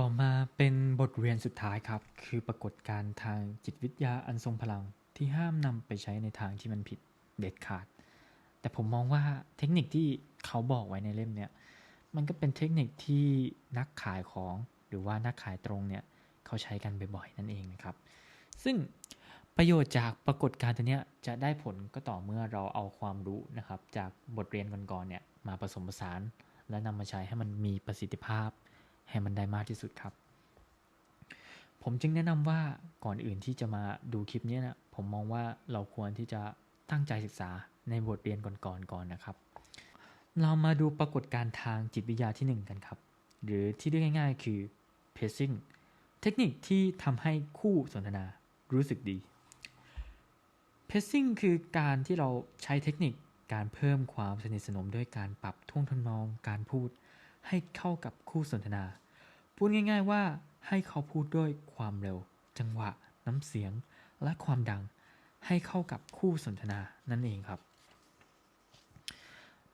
ต่อมาเป็นบทเรียนสุดท้ายครับ คือปรากฏการณ์ทางจิตวิทยาอันทรงพลังที่ห้ามนำไปใช้ในทางที่มันผิดเด็ดขาด แต่ผมมองว่าเทคนิคที่เขาบอกไว้ในเล่มเนี่ย มันก็เป็นเทคนิคที่นักขายของหรือว่านักขายตรงเนี่ย เขาใช้กันบ่อยๆ นั่นเองนะครับ ซึ่งประโยชน์จากปรากฏการณ์ตัวเนี้ยจะได้ผลก็ต่อเมื่อเราเอาความรู้นะครับ จากบทเรียนก่อนๆเนี่ยมาผสมผสาน และนำมาใช้ให้มันมีประสิทธิภาพ ให้มันได้มากที่สุดครับ ผมจึงแนะนำว่าก่อนอื่นที่จะมาดูคลิปนี้นะผมมองว่าเราควรที่จะตั้งใจศึกษาในบทเรียนก่อนๆกก่อนนะครับ เรามาดูปรากฏการณ์ทางจิตวิทยาที่ 1 กันครับ หรือที่เรียกง่าย ๆ คือ pacing เทคนิคที่ทำให้คู่สนทนารู้สึกดี pacing คือการที่เราใช้เทคนิคการเพิ่มความสนิทสนมด้วยการปรับท่วงทนองการพูด ให้เข้ากับคู่สนทนา พูดง่าย ๆว่าให้เขาพูดด้วยความเร็ว จังหวะ น้ำเสียง และความดัง ให้เข้ากับคู่สนทนานั่นเองครับ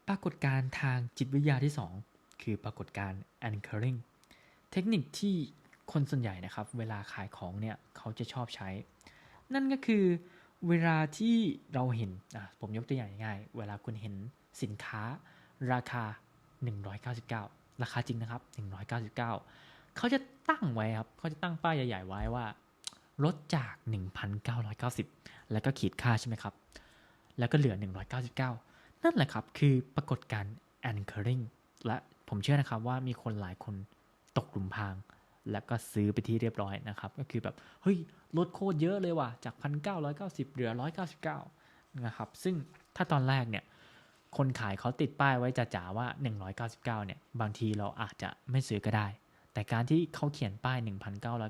ปรากฏการณ์ทางจิตวิทยาที่ 2 คือปรากฏการณ์ anchoring เทคนิคที่คนส่วนใหญ่นะครับ เวลาขายของเนี่ยเขาจะชอบใช้ นั่นก็คือเวลาที่เราเห็นผมยกตัวอย่างง่าย เวลาคุณเห็นสินค้าราคา 199 ราคาจริงนะครับ 199 เขาจะตั้งไว้ครับ เขาจะตั้งป้ายใหญ่ ๆ ไว้ว่าลดจาก 1,990 แล้วก็ขีดค่าใช่ไหมครับ แล้วก็เหลือ 199 นั่นแหละครับ คือปรากฏการณ์ anchoring และผมเชื่อนะครับว่ามีคนหลายคนตกหลุมพราง แล้วก็ซื้อไปที่เรียบร้อยนะครับ ก็คือแบบ เฮ้ย ลดโคตรเยอะเลยว่ะ จาก 1,990 เหลือ 199 นะครับ ซึ่งถ้าตอนแรกเนี่ย คนขายเขาติดป้ายไว้จ่าๆว่า 199 เนี่ย บางทีเราอาจจะไม่ซื้อก็ได้ แต่การที่เขาเขียนป้าย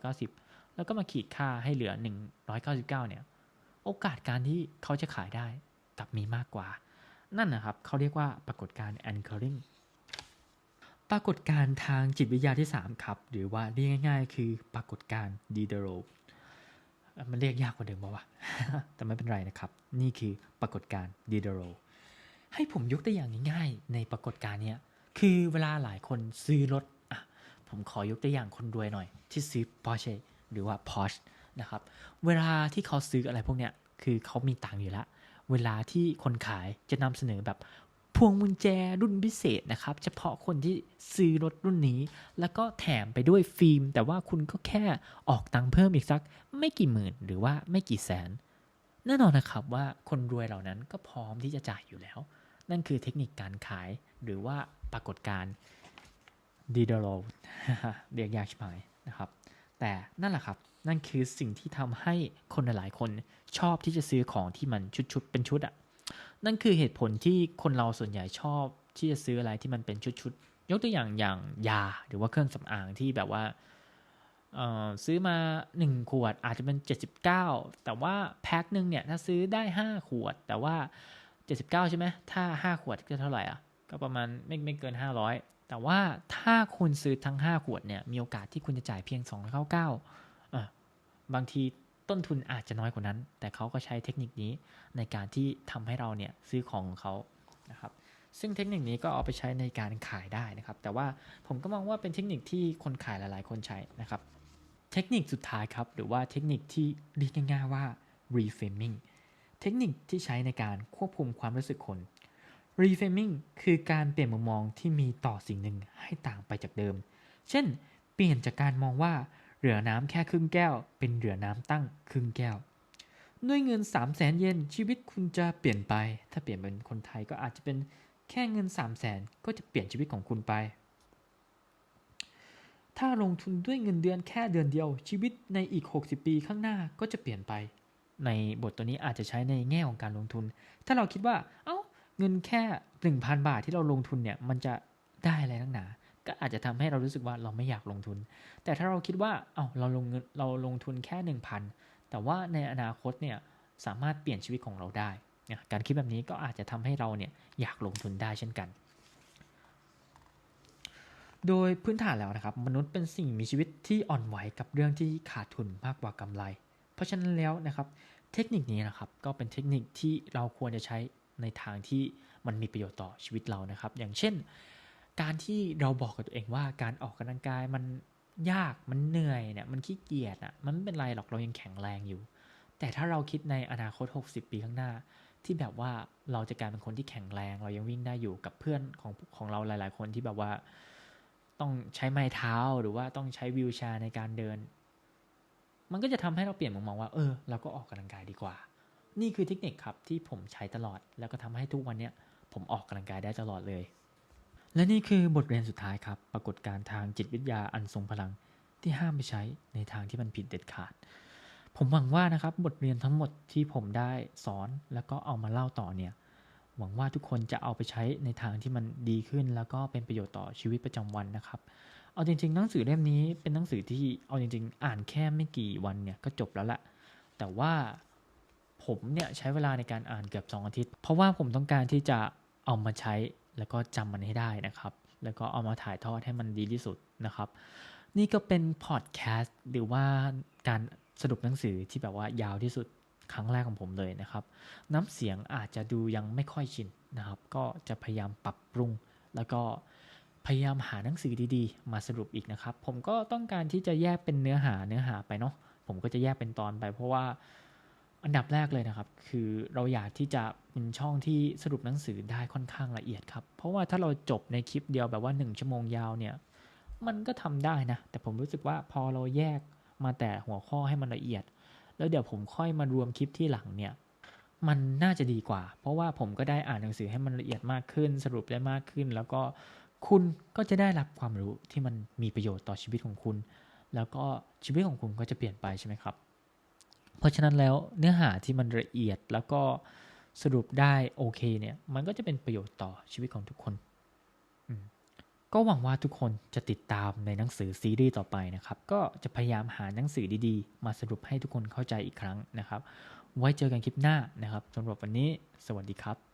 1,990 แล้วก็มาขีดค่าให้เหลือ 199 เนี่ย โอกาสการที่เขาจะขายได้กลับมีมากกว่า นั่นนะครับเขาเรียกว่าปรากฏการณ์ anchoring ปรากฏการณ์ทางจิตวิทยาที่ 3 ครับ หรือว่าเรียกง่าย ๆ คือปรากฏการณ์ Diderot มันเรียกยากกว่าเดิมป่าวะแต่ไม่เป็นไรนะครับ นี่คือปรากฏการณ์ Diderot ให้ผมยกตัวอย่างง่ายๆ ในปรากฏการณ์นี้คือเวลาหลายคนซื้อรถอะผมขอยกตัวอย่างคนรวยหน่อย ที่ซื้อ Porsche หรือว่า Porsche นะครับ เวลาที่เขาซื้ออะไรพวกเนี้ยคือเขามีตังค์อยู่แล้ว เวลาที่คนขายจะนำเสนอแบบพวงกุญแจรุ่นพิเศษนะครับ เฉพาะคนที่ซื้อรถรุ่นนี้ แล้วก็แถมไปด้วยฟิล์ม แต่ว่าคุณก็แค่ออกตังค์เพิ่มอีกสัก ไม่กี่หมื่นหรือว่าไม่กี่แสน แน่นอนนะครับว่าคนรวยเหล่านั้นก็พร้อมที่จะจ่ายอยู่แล้ว นั่นคือเทคนิคการขายหรือว่าปรากฏการณ์ดีดโรเรียกยากใช่ไหมนะครับ แต่นั่นแหละครับ นั่นคือสิ่งที่ทำให้คนหลายคนชอบที่จะซื้อของที่มันชุดๆเป็นชุดอะนั่นคือเหตุผลที่คนเราส่วนใหญ่ชอบที่จะซื้ออะไรที่มันเป็นชุดๆ ยกตัวอย่างอย่างยาหรือว่าเครื่องสำอางที่แบบว่าซื้อมา 1 ขวดอาจจะเป็น 79 แต่ว่าแพ็คหนึ่งเนี่ยถ้าซื้อได้ 5 ขวด แต่ว่า 79 ใช่ไหม ถ้า 5 ขวดก็เท่าไหร่อะ ก็ประมาณไม่ไม่เกิน 500 แต่ว่าถ้าคุณซื้อทั้ง 5 ขวดเนี่ย มีโอกาสที่คุณจะจ่ายเพียง299อะบางทีต้นทุนอาจจะน้อยกว่านั้น แต่เขาก็ใช้เทคนิคนี้ในการที่ทำให้เราเนี่ยซื้อของของเขานะครับซึ่งเทคนิคนี้ก็เอาไปใช้ในการขายได้นะครับ แต่ว่าผมก็มองว่าเป็นเทคนิคที่คนขายหลายๆ คนใช้นะครับ เทคนิคสุดท้ายครับ หรือว่าเทคนิคที่เรียกง่ายๆว่า reframing เทคนิคที่ใช้ในการควบคุมความรู้สึกคน reframing คือการเปลี่ยนมุมมองที่มีต่อสิ่งหนึ่งให้ต่างไปจากเดิม เช่น เปลี่ยนจากการมองว่าเหลือน้ำแค่ครึ่งแก้ว เป็นเหลือน้ำตั้งครึ่งแก้ว ด้วยเงิน 3 0 0แสนเยนชีวิตคุณจะเปลี่ยนไป ถ้าเปลี่ยนเป็นคนไทยก็อาจจะเป็นแค่เงิน 3 0 0แสนก็จะเปลี่ยนชีวิตของคุณไป ถ้าลงทุนด้วยเงินเดือนแค่เดือนเดียว ชีวิตในอีก 60 ปีข้างหน้าก็จะเปลี่ยนไป ในบทตัวนี้อาจจะใช้ในแง่ของการลงทุน ถ้าเราคิดว่า เอา้าเงินแค่ 1,000 บาทที่เราลงทุนเนี่ยมันจะได้อะไรตั้งหนาก็อาจจะทำให้เรารู้สึกว่าเราไม่อยากลงทุน แต่ถ้าเราคิดว่า เอา้าเราลงเงินเราลงทุนแค่หนึ่งพันแต่ว่าในอนาคตเนี่ยสามารถเปลี่ยนชีวิตของเราได้ การคิดแบบนี้ก็อาจจะทำให้เราเนี่ยอยากลงทุนได้เช่นกัน โดยพื้นฐานแล้วนะครับ มนุษย์เป็นสิ่งมีชีวิตที่อ่อนไหวกับเรื่องที่ขาดทุนมากกว่ากำไร ราะฉะนั้นแล้วนะครับ เทคนิคนี้นะครับก็เป็นเทคนิคที่เราควรจะใช้ในทางที่มันมีประโยชน์ต่อชีวิตเรานะครับ อย่างเช่น การที่เราบอกกับตัวเองว่าการออกกำลังกายมันยากมันเหนื่อยเนี่ยมันขี้เกียจอะมันไม่เป็นไรหรอกเรายังแข็งแรงอยู่ แต่ถ้าเราคิดในอนาคต 60 ปีข้างหน้า ที่แบบว่าเราจะกลายเป็นคนที่แข็งแรง เรายังวิ่งได้อยู่กับเพื่อนของของเราหลาย ๆ คนที่แบบว่า ต้องใช้ไม้เท้าหรือว่าต้องใช้วิวแชร์ในการเดิน มันก็จะทำให้เราเปลี่ยนมุมมองว่า เออ เราก็ออกกำลังกายดีกว่า นี่คือเทคนิคครับที่ผมใช้ตลอด แล้วก็ทำให้ทุกวันเนี้ยผมออกกำลังกายได้ตลอดเลย และนี่คือบทเรียนสุดท้ายครับ ปรากฏการทางจิตวิทยาอันทรงพลังที่ห้ามไปใช้ในทางที่มันผิดเด็ดขาด ผมหวังว่านะครับบทเรียนทั้งหมดที่ผมได้สอนแล้วก็เอามาเล่าต่อเนี่ย หวังว่าทุกคนจะเอาไปใช้ในทางที่มันดีขึ้น แล้วก็เป็นประโยชน์ต่อชีวิตประจำวันนะครับ เอาจริงๆหนังสือเล่มนี้เป็นหนังสือที่เอาจริง ๆ อ่านแค่ไม่กี่วันเนี่ยก็จบแล้วละแต่ว่าผมเนี่ยใช้เวลาในการอ่านเกือบ 2 อาทิตย์ เพราะว่าผมต้องการที่จะเอามาใช้แล้วก็จำมันให้ได้นะครับ แล้วก็เอามาถ่ายทอดให้มันดีที่สุดนะครับ นี่ก็เป็นพอดแคสต์หรือว่าการสรุปหนังสือที่แบบว่ายาวที่สุดครั้งแรกของผมเลยนะครับ น้ำเสียงอาจจะดูยังไม่ค่อยชินนะครับ ก็จะพยายามปรับปรุง แล้วก็ พยายามหาหนังสือดีๆ มาสรุปอีกนะครับ ผมก็ต้องการที่จะแยกเป็นเนื้อหาเนื้อหาไปเนาะผมก็จะแยกเป็นตอนไป เพราะว่าอันดับแรกเลยนะครับ คือเราอยากที่จะเป็นช่องที่สรุปหนังสือได้ค่อนข้างละเอียดครับ เพราะว่าถ้าเราจบในคลิปเดียวแบบว่า 1 ชั่วโมงยาวเนี่ย มันก็ทำได้นะ แต่ผมรู้สึกว่าพอเราแยกมาแต่หัวข้อให้มันละเอียด แล้วเดี๋ยวผมค่อยมารวมคลิปที่หลังเนี่ยมันน่าจะดีกว่า เพราะว่าผมก็ได้อ่านหนังสือให้มันละเอียดมากขึ้น สรุปได้มากขึ้น แล้วก็ คุณก็จะได้รับความรู้ที่มันมีประโยชน์ต่อชีวิตของคุณ แล้วก็ชีวิตของคุณก็จะเปลี่ยนไปใช่ไหมครับ เพราะฉะนั้นแล้วเนื้อหาที่มันละเอียดแล้วก็สรุปได้โอเคเนี่ยมันก็จะเป็นประโยชน์ต่อชีวิตของทุกคนก็หวังว่าทุกคนจะติดตามในหนังสือซีรีส์ต่อไปนะครับ ก็จะพยายามหาหนังสือดีๆ มาสรุปให้ทุกคนเข้าใจอีกครั้งนะครับ ไว้เจอกันคลิปหน้านะครับสำหรับวันนี้ สวัสดีครับ